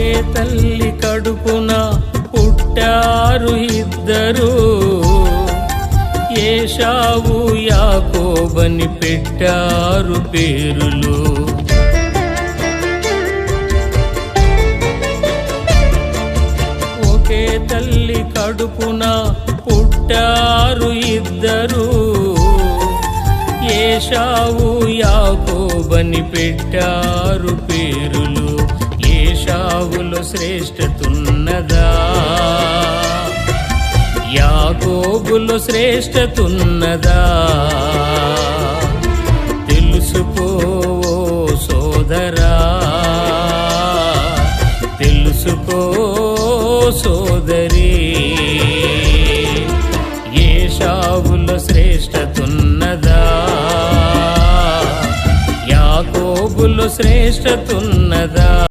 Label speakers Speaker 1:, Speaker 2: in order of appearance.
Speaker 1: ఒకే తల్లి కడుపున పుట్టారు ఇద్దరు. ఏషావు యాకోబని పెట్టారు పేరులు. ఒకే తల్లి కడుపున పుట్టారు ఇద్దరు. ఏషావు యాకోబని పెట్టారు పేరులు. శ్రేష్టతున్నదా యాకోబులో శ్రేష్టతున్నదా తెలుసుకో సోదరా. తెలుసుకో సోదరి. ఏ షావులో శ్రేష్టతున్నదా యాకోబులో శ్రేష్టతున్నదా